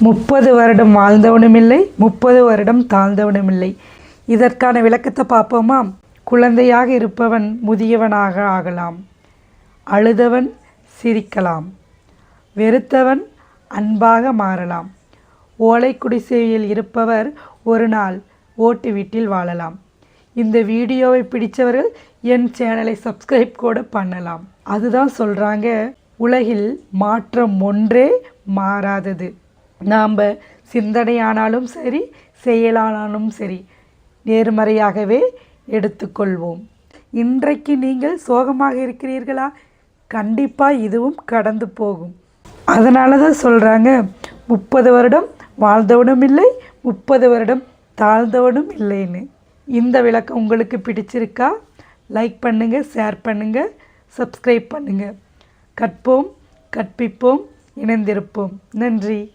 முப்பது வருடம் வாழ்ந்தவனும் இல்லை முப்பது வருடம் தாழ்ந்தவனும் இல்லை இதற்கான விளக்கத்தை பார்ப்போமா? குழந்தையாக இருப்பவன் முதியவனாக ஆகலாம். அழுதவன் சிரிக்கலாம். வெறுத்தவன் அன்பாக மாறலாம். ஓலை குடிசையில் இருப்பவர் ஒரு நாள் ஓட்டு வீட்டில் வாழலாம். இந்த வீடியோவை பிடித்தவர்கள் என் சேனலை சப்ஸ்கிரைப் கூட பண்ணலாம். அதுதான் சொல்கிறாங்க உலகில் மாற்றம் ஒன்றே மாறாதது. நாம் சிந்தனையானாலும் சரி செயலானாலும் சரி நேர்மறையாகவே எடுத்துக்கொள்வோம். இன்றைக்கு நீங்கள் சோகமாக இருக்கிறீர்களா? கண்டிப்பாக இதுவும் கடந்து போகும். அதனால தான் சொல்கிறாங்க முப்பது வருடம் வாழ்ந்தவனும் இல்லை முப்பது வருடம் தாழ்ந்தவனும் இல்லைன்னு. இந்த விளக்கம் உங்களுக்கு பிடிச்சிருக்கா? லைக் பண்ணுங்கள் ஷேர் பண்ணுங்கள் சப்ஸ்கிரைப் பண்ணுங்கள் கற்போம் கற்பிப்போம் இணைந்திருப்போம். நன்றி.